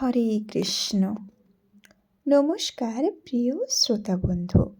হরে কৃষ্ণ। নমস্কার প্রিয় শ্রোতা বন্ধু।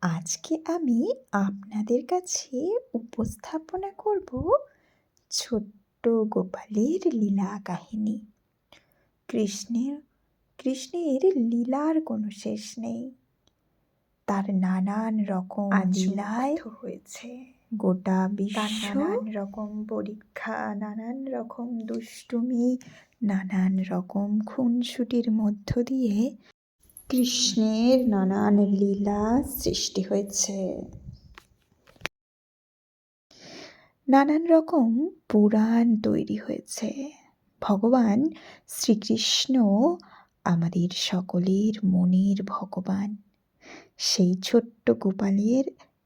আজকে আমি আপনাদের কাছে উপস্থাপনা করব ছোট্ট গোপালের লীলা কাহিনী। কৃষ্ণের কৃষ্ণের লীলার কোনো শেষ নেই। তার নানান রকম লীলায় হয়েছে। গোটা বিশ্ব রকম পরীক্ষা, নানান রকম দুষ্টুমি, নানান রকম খুনসুটির মধ্য দিয়ে কৃষ্ণের নানান লীলা সৃষ্টি হয়েছে। নানান রকম পুরাণ তৈরি হয়েছে। ভগবান শ্রীকৃষ্ণ আমাদের সকলের মনের ভগবান। সেই ছোট্ট গোপালের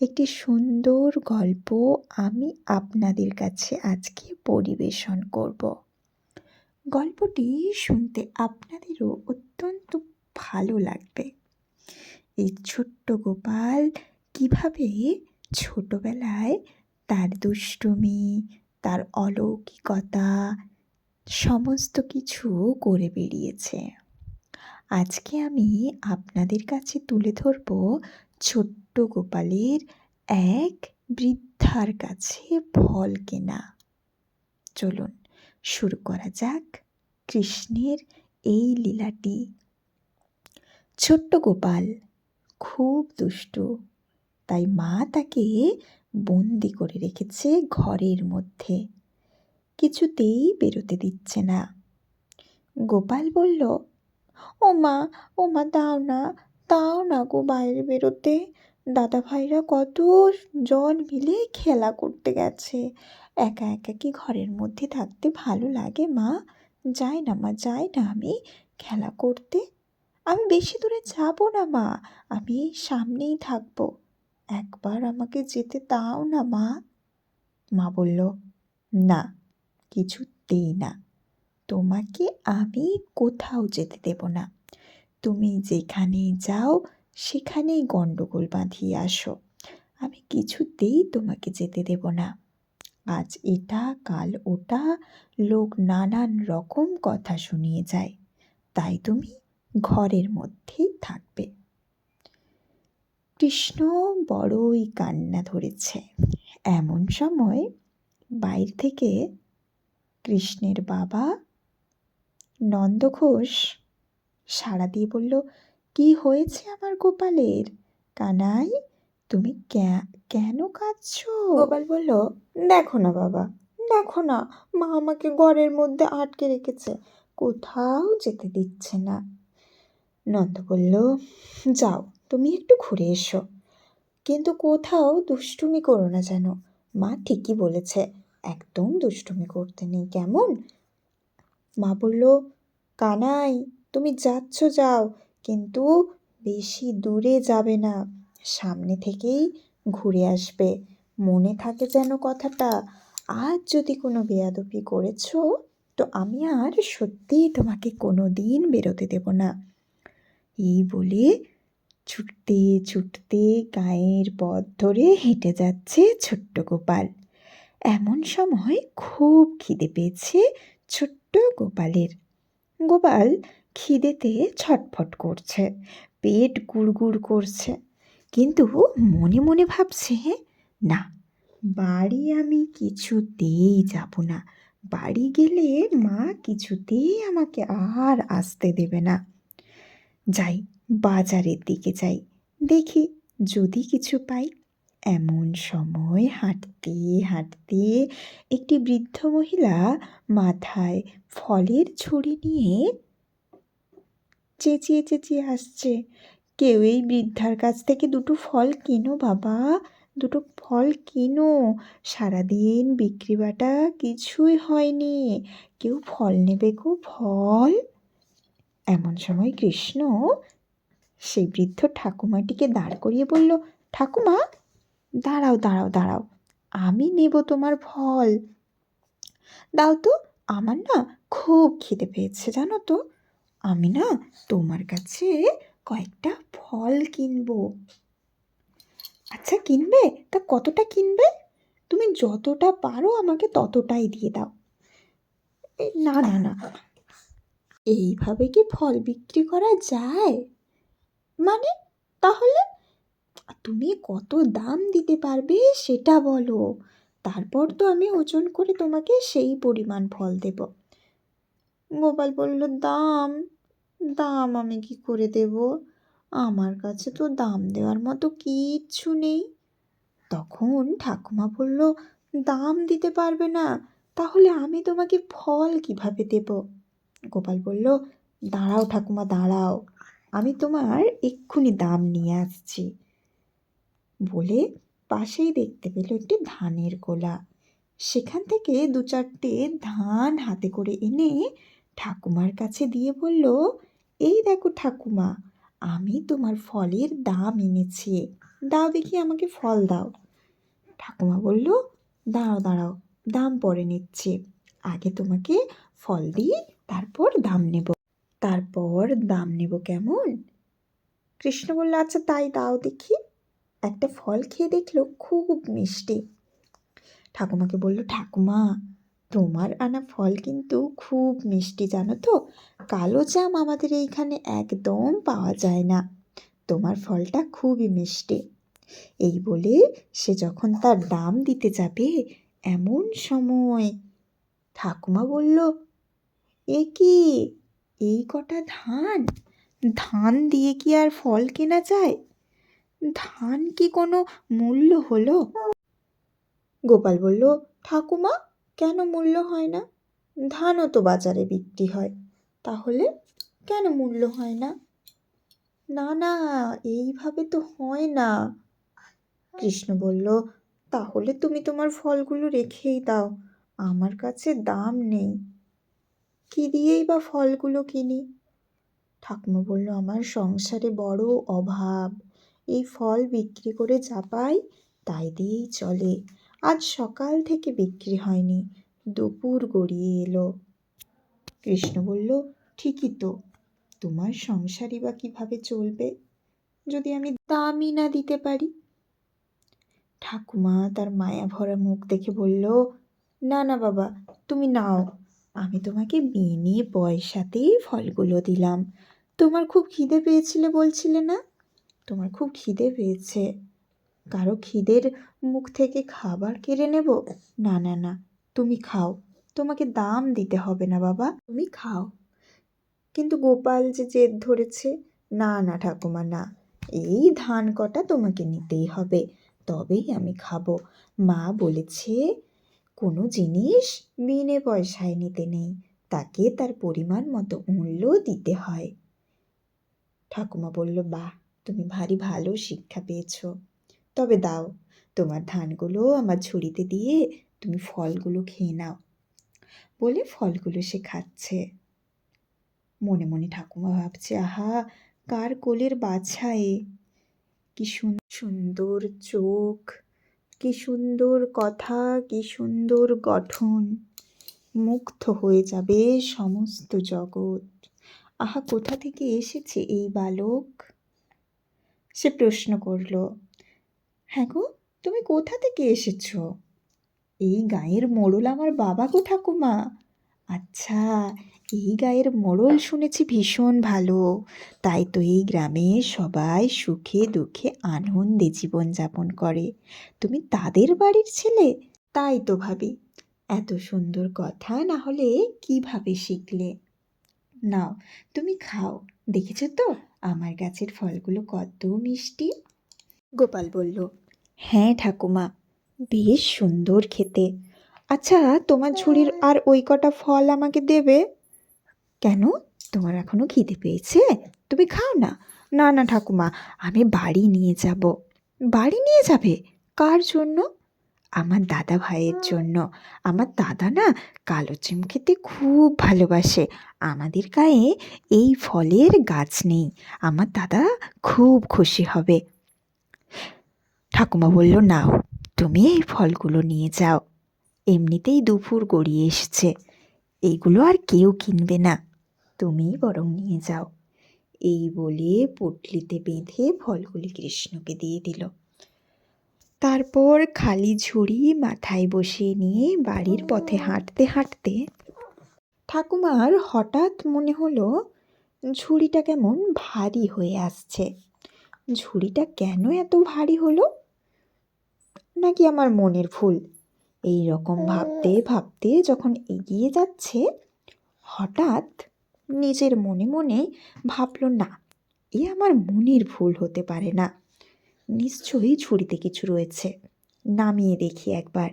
একটি সুন্দর গল্প আমি আপনাদের কাছে আজকে পরিবেশন করব। গল্পটি শুনতে আপনাদেরও অত্যন্ত ভালো লাগবে। এই ছোট্ট গোপাল কীভাবে ছোটবেলায় তার দুষ্টুমি, তার অলৌকিকতা সমস্ত কিছু করে বেরিয়েছে আজকে আমি আপনাদের কাছে তুলে ধরব ছোট্ট গোপালের এক বৃদ্ধার কাছে ফল কেনা। চলুন শুরু করা যাক কৃষ্ণের এই লীলাটি। ছোট্ট গোপাল খুব দুষ্টু, তাই মা তাকে বন্দি করে রেখেছে ঘরের মধ্যে। কিছুতেই বেরোতে দিচ্ছে না। গোপাল বলল ও মা ও মা দাও না দাও না গো বাইরে বেরোতে। দাদা ভাইরা কত জন মিলে খেলা করতে গেছে। একা একা কি ঘরের মধ্যে থাকতে ভালো লাগে, মা? যাই না, মা, যাই না আমি খেলা করতে। আমি বেশি দূরে যাব না, মা। আমি সামনেই থাকব। একবার আমাকে যেতে দাও না, মা। মা বলল, না, কিছুতেই না। তোমাকে আমি কোথাও যেতে দেব না। তুমি যেখানে যাও সেখানেই গণ্ডগোল বাঁধিয়ে আসো। আমি কিছুতেই তোমাকে যেতে দেব না। আজ এটা, কাল ওটা, লোক নানান রকম কথা শুনিয়ে যায়। তাই তুমি ঘরের মধ্যেই থাকবে। কৃষ্ণ বড়ই কান্না ধরেছে। এমন সময় বাইর থেকে কৃষ্ণের বাবা নন্দঘোষ সাড়া দিয়ে বলল কি হয়েছে আমার গোপালের? কানাই, তুমি কেন কাঁদছ? গোপাল বলল, দেখো না বাবা, দেখো না, মা আমাকে ঘরের মধ্যে আটকে রেখেছে, কোথাও যেতে দিচ্ছে না। নন্দ বলল, যাও, তুমি একটু ঘুরে এসো। কিন্তু কোথাও দুষ্টুমি করো না যেন। মা ঠিকই বলেছে, একদম দুষ্টুমি করতে নেই, কেমন? মা বলল, কানাই, তুমি যাচ্ছ, যাও কিন্তু বেশি দূরে যাবে না। সামনে থেকেই ঘুরে আসবে। মনে থাকে যেন কথাটা, আজ যদি কোনো বেয়াদপি করেছ, তো আমি আর সত্যিই তোমাকে কোনো দিন বেরোতে দেব না। এই বলে ছুটতে ছুটতে গায়ের পথ ধরে হেঁটে যাচ্ছে ছোট্ট গোপাল। এমন সময় খুব খিদে পেয়েছে ছোট্ট গোপালের। গোপাল খিদেতে ছটফট করছে, পেট গুড়গুড় করছে। কিন্তু মনে মনে ভাবছে, না, বাড়ি আমি কিছুতেই যাব না। বাড়ি গেলে মা কিছুতেই আমাকে আর আসতে দেবে না। যাই, বাজারের দিকে যাই। দেখি যদি কিছু পাই। এমন সময় হাঁটতে হাঁটতে একটি বৃদ্ধ মহিলা মাথায় ফলের ঝুড়ি নিয়ে চেঁচিয়ে চেঁচিয়ে আসছে কেউ এই বৃদ্ধার কাছ থেকে দুটো ফল কিনো বাবা, দুটো ফল কিনো। সারাদিন বিক্রি বাটা কিছুই হয়নি। কেউ ফল নেবে গো ফল। এমন সময় কৃষ্ণ সেই বৃদ্ধ ঠাকুমাটিকে দাঁড় করিয়ে বলল, ঠাকুমা, দাঁড়াও দাঁড়াও দাঁড়াও। আমি নেব তোমার ফল। দাও তো, আমার না খুব খিদে পেয়েছে, জানো তো। আমি না তোমার কাছে কয়েকটা ফল কিনবো। আচ্ছা কিনবে? তা কতটা কিনবে? তুমি যতটা পারো আমাকে ততটাই দিয়ে দাও। না না না। এইভাবে কি ফল বিক্রি করা যায়? মানে তাহলে তুমি কত দাম দিতে পারবে সেটা বলো। তারপর তো আমি ওজন করে তোমাকে সেই পরিমাণ ফল দেব। গোপাল বলল, দাম দাম আমি কি করে দেব? আমার কাছে তো দাম দেওয়ার মতো কিচ্ছু নেই। তখন ঠাকুমা বলল, দাম দিতে পারবে না, তাহলে আমি তোমাকে ফল কীভাবে দেব? গোপাল বলল, দাঁড়াও ঠাকুমা, দাঁড়াও, আমি তোমার এক্ষুনি দাম নিয়ে আসছি। বলে পাশেই দেখতে পেল একটি ধানের গোলা। সেখান থেকে দু চারটে ধান হাতে করে এনে ঠাকুমার কাছে দিয়ে বলল, এই দেখো ঠাকুমা, আমি তোমার ফলের দাম এনেছি। দাও দেখি আমাকে ফল দাও। ঠাকুমা বলল, দাঁড়াও দাঁড়াও, দাম পরে নিচ্ছে। আগে তোমাকে ফল দিই, তারপর দাম নেব। তারপর দাম নেব কেমন? কৃষ্ণ বলল আচ্ছা তাই দাও দেখি। একটা ফল খেয়ে দেখল, খুব মিষ্টি। ঠাকুমাকে বলল, ঠাকুমা তোমার আনা ফল কিন্তু খুব মিষ্টি, জানো তো? কালো জাম আমাদের এইখানে একদম পাওয়া যায় না। তোমার ফলটা খুবই মিষ্টি। এই বলে সে যখন তার দাম দিতে যাবে এমন সময় ঠাকুমা বলল, এ কি? এই কটা ধান? ধান দিয়ে কি আর ফল কেনা যায়? ধান কি কোনো মূল্য হলো? গোপাল বলল, ঠাকুমা কেন মূল্য হয় না? ধানও তো বাজারে বিক্রি হয়। তাহলে কেন মূল্য হয় না? না না, এইভাবে তো হয় না। কৃষ্ণ বলল, তাহলে তুমি তোমার ফলগুলো রেখেই দাও। আমার কাছে দাম নেই। কি দিয়েই বা ফলগুলো কিনি? ঠাকুমা বলল, আমার সংসারে বড় অভাব। এই ফল বিক্রি করে যা পাই তাই দিয়েই চলে। আজ সকাল থেকে বিক্রি হয়নি। দুপুর গড়িয়ে এলো। কৃষ্ণ বলল, ঠিকই তো। তোমার সংসারই বা কীভাবে চলবে? যদি আমি দামই না দিতে পারি? ঠাকুমা তার মায়া ভরা মুখ দেখে বলল, না না বাবা, তুমি নাও। আমি তোমাকে বিনে পয়সাতেই ফলগুলো দিলাম। তোমার খুব খিদে পেয়েছিলে বলছিলে না? তোমার খুব খিদে পেয়েছে। কারও খিদের মুখ থেকে খাবার কেড়ে নেব? না না না। তুমি খাও। তোমাকে দাম দিতে হবে না, বাবা। তুমি খাও। কিন্তু গোপাল যে জেদ ধরেছে, না না, ঠাকুমা, না। এই ধান কটা তোমাকে নিতেই হবে। তবেই আমি খাব। মা বলেছে, কোনো জিনিস বিনে পয়সায় নিতে নেই। তাকে তার পরিমাণ মতো মূল্য দিতে হয়। ঠাকুমা বলল, বাহ, তুমি ভারী ভালো শিক্ষা পেয়েছ। তবে দাও। তোমার ধানগুলো আমার ঝুড়িতে দিয়ে তুমি ফলগুলো খেয়ে নাও। বলে ফলগুলো সে খাচ্ছে। মনে মনে ঠাকুমা ভাবছে, আহা, কার কোলের বাছা এ? কি সুন্দর চোখ, কি সুন্দর কথা, কি সুন্দর গঠন। মুগ্ধ হয়ে যাবে সমস্ত জগৎ। আহা, কোথা থেকে এসেছে এই বালক? সে প্রশ্ন করল। হ্যাঁ গো, তুমি কোথা থেকে এসেছ? এই গায়ের মোড়ল আমার বাবা গো ঠাকুমা। আচ্ছা এই গায়ের মোড়ল শুনেছি ভীষণ ভালো। তাই তো এই গ্রামে সবাই সুখে দুঃখে আনন্দে জীবনযাপন করে। তুমি তাদের বাড়ির ছেলে? তাই তো ভাবি। এত সুন্দর কথা না হলে কীভাবে শিখলে? নাও, তুমি খাও। দেখেছ তো? আমার গাছের ফলগুলো কত মিষ্টি গোপাল বলল হ্যাঁ ঠাকুমা বেশ সুন্দর খেতে। আচ্ছা তোমার ঝুড়ির আর ওই কটা ফল আমাকে দেবে? কেন? তোমার এখনও খিদে পেয়েছে? তুমি খাও না। না না ঠাকুমা আমি বাড়ি নিয়ে যাব। বাড়ি নিয়ে যাবে? কার জন্য? আমার দাদা ভাইয়ের জন্য। আমার দাদা না কালো চিম খেতে খুব ভালোবাসে। আমাদের গায়ে এই ফলের গাছ নেই। আমার দাদা খুব খুশি হবে। ঠাকুমা বলল, নাও, তুমি এই ফলগুলো নিয়ে যাও। এমনিতেই দুপুর গড়িয়ে এসেছে। এইগুলো আর কেউ কিনবে না তুমিই বরং নিয়ে যাও। এই বলে পুটলিতে বেঁধে ফলগুলি কৃষ্ণকে দিয়ে দিল। তারপর খালি ঝুড়ি মাথায় বসিয়ে নিয়ে বাড়ির পথে হাঁটতে হাঁটতে ঠাকুমার হঠাৎ মনে হলো, ঝুড়িটা কেমন ভারী হয়ে আসছে। ঝুড়িটা কেন এত ভারী হলো? নাকি আমার মনের ভুল? এই রকম ভাবতে ভাবতে যখন এগিয়ে যাচ্ছে হঠাৎ নিজের মনে মনে ভাবলো না এ আমার মনের ভুল হতে পারে না। নিশ্চয়ই ঝুড়িতে কিছু রয়েছে। নামিয়ে দেখি একবার।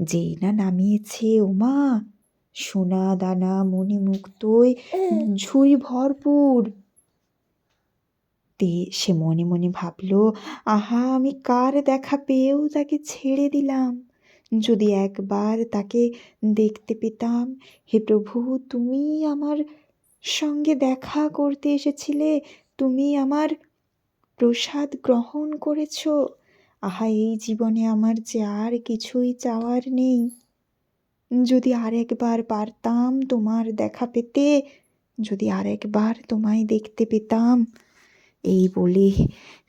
যেই না নামিয়েছে ওমা সোনা দানা মণিমুক্তোয় ঝুড়ি ভরপুর। তে সে মনে মনে ভাবলো, আহা, আমি কার দেখা পেয়েও তাকে ছেড়ে দিলাম। যদি একবার তাকে দেখতে পেতাম, হে প্রভু, তুমি আমার সঙ্গে দেখা করতে এসেছিলে, তুমি আমার প্রসাদ গ্রহণ করেছ। আহা, এই জীবনে আমার যে আর কিছুই চাওয়ার নেই। যদি আর একবার পারতাম তোমার দেখা পেতে, যদি আর একবার তোমায় দেখতে পেতাম এই বলে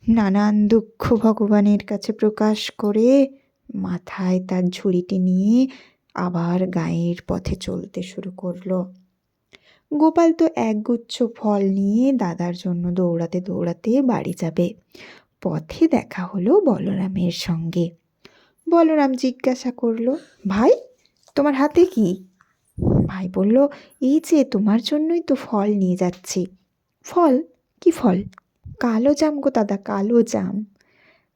নানান দুঃখ ভগবানের কাছে প্রকাশ করে মাথায় তার ঝুড়িটি নিয়ে আবার গায়ের পথে চলতে শুরু করল। গোপাল তো একগুচ্ছ ফল নিয়ে দাদার জন্য দৌড়াতে দৌড়াতে বাড়ি যাবে। পথে দেখা হলো বলরামের সঙ্গে। বলরাম জিজ্ঞাসা করল, ভাই, তোমার হাতে কি? ভাই বলল, এই যে, তোমার জন্যই তো ফল নিয়ে যাচ্ছি। ফল? কি ফল? কালো জাম গো দাদা, কালো জাম।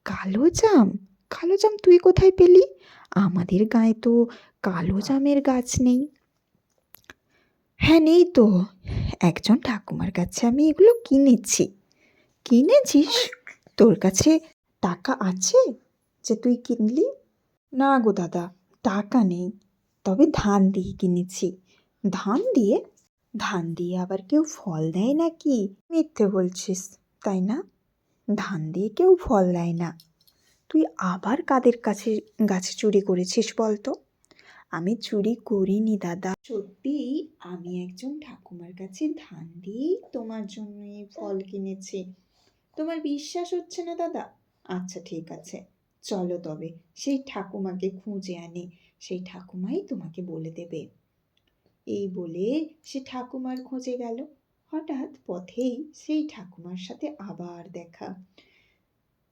কালো জাম? কালো জাম তুই কোথায় পেলি? আমাদের গায়ে তো কালো জামের গাছ নেই। হ্যাঁ নেই তো। একজন ঠাকুমার কাছে আমি এগুলো কিনেছি। কিনেছিস? তোর কাছে টাকা আছে যে তুই কিনলি? না গো দাদা, টাকা নেই। তবে ধান দিয়ে কিনেছি। ধান দিয়ে? ধান দিয়ে আবার কেউ ফল দেয় নাকি? মিথ্যে বলছিস। তাই না? ধান দিয়ে কেউ ফল দেয় না। তুই আবার কাদের কাছে গাছে চুরি করেছিস বলতো? আমি চুরি করিনি, দাদা। সত্যি, আমি একজন ঠাকুমার কাছে ধান দিয়েই তোমার জন্য এই ফল কিনেছি। তোমার বিশ্বাস হচ্ছে না, দাদা? আচ্ছা ঠিক আছে। চলো তবে, সেই ঠাকুমাকে খুঁজে আনি। সেই ঠাকুমাই তোমাকে বলে দেবে। এই বলে সে ঠাকুমার খোঁজে গেল। হঠাৎ পথেই সেই ঠাকুমার সাথে আবার দেখা।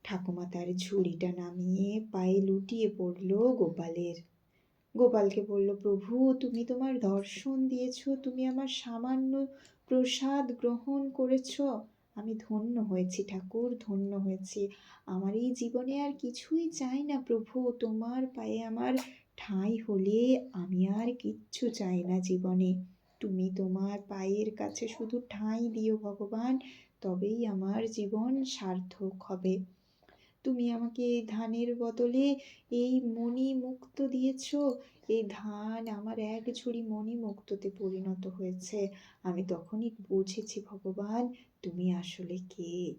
ঠাকুমা তার ঝুড়িটা নামিয়ে পায়ে লুটিয়ে পড়ল গোপালের। গোপালকে বলল, প্রভু, তুমি তোমার দর্শন দিয়েছ, তুমি আমার সামান্য প্রসাদ গ্রহণ করেছ। আমি ধন্য হয়েছি ঠাকুর, ধন্য হয়েছি। আমার এই জীবনে আর কিছুই চাই না প্রভু, তোমার পায়ে আমার ঠাঁই হলে আমি আর কিচ্ছু চাই না জীবনে। তুমি তোমার পায়ের কাছে শুধু ঠাঁই দিও ভগবান, তবেই আমার জীবন সার্থক হবে। তুমি আমাকে এই ধানের বদলে এই মণি মুক্ত দিয়েছ, এই ধান আমার এক ঝুড়ি মণি মুক্ততে পরিণত হয়েছে। আমি তখনই বুঝেছি ভগবান, তুমি আসলে কে?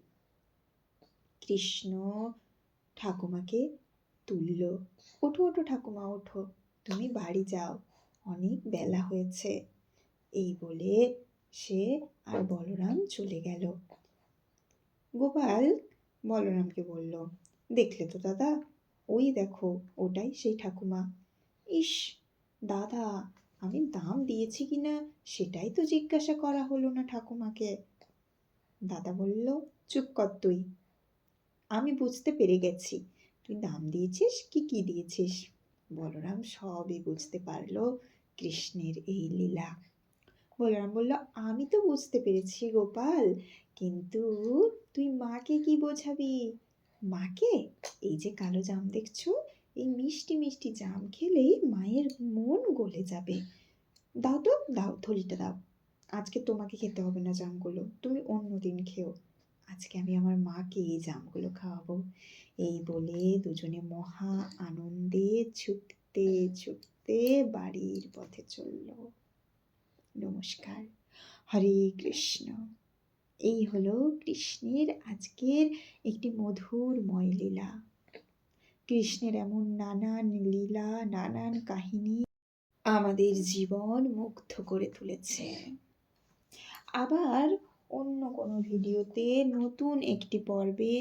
কৃষ্ণ ঠাকুমাকে তুলল। ওঠো ওঠো ঠাকুমা, ওঠো। তুমি বাড়ি যাও। অনেক বেলা হয়েছে। এই বলে সে আর বলরাম চলে গেল। গোপাল বলরামকে বলল, দেখলে তো দাদা, ওই দেখো, ওটাই সেই ঠাকুমা। ইস, দাদা, আমি দাম দিয়েছি কি না, সেটাই তো জিজ্ঞাসা করা হলো না ঠাকুমাকে। দাদা বলল, চুপ কর তুই, আমি বুঝতে পেরে গেছি। তুই দাম দিয়েছিস কি কি দিয়েছিস? বলরাম সবই বুঝতে পারল কৃষ্ণের এই লীলা। বলরাম বলল, আমি তো বুঝতে পেরেছি গোপাল, কিন্তু তুই মাকে কি বোঝাবি? মাকে? এই যে কালো জাম দেখছ? এই মিষ্টি মিষ্টি জাম খেলেই মায়ের মন গলে যাবে। দাও তো, দাও, থলিটা দাও। আজকে তোমাকে খেতে হবে না জামগুলো, তুমি অন্য দিন খেও। আজকে আমি আমার মাকে এই জামগুলো খাওয়াবো। এই বলে দুজনে মহা আনন্দে ছুটতে ছুটতে বাড়ির পথে চলল। নমস্কার। হরে কৃষ্ণ। এই হলো কৃষ্ণের আজকের একটি মধুরময় লীলা কৃষ্ণের এমন নানান লীলা, নানান কাহিনী আমাদের জীবন মুগ্ধ করে তুলেছে। আবার অন্য কোনো ভিডিওতে নতুন একটি পর্বে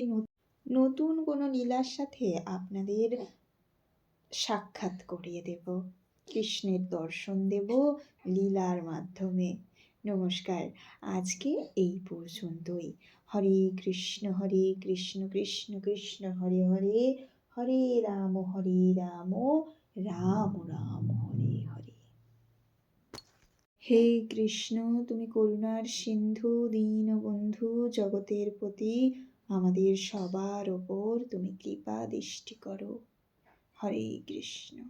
নতুন কোনো লীলার সাথে আপনাদের সাক্ষাৎ করিয়ে দেব। কৃষ্ণের দর্শন দেব লীলার মাধ্যমে। নমস্কার, আজকে এই পর্যন্তই। হরে কৃষ্ণ হরে কৃষ্ণ কৃষ্ণ কৃষ্ণ, হরে হরে হরে রাম হরে রাম রাম রাম, হরে হরে। হে কৃষ্ণ, তুমি করুণার সিন্ধু দীনবন্ধু জগতের প্রতি আমাদের সবার ওপর তুমি কৃপা দৃষ্টি করো। হরে কৃষ্ণ।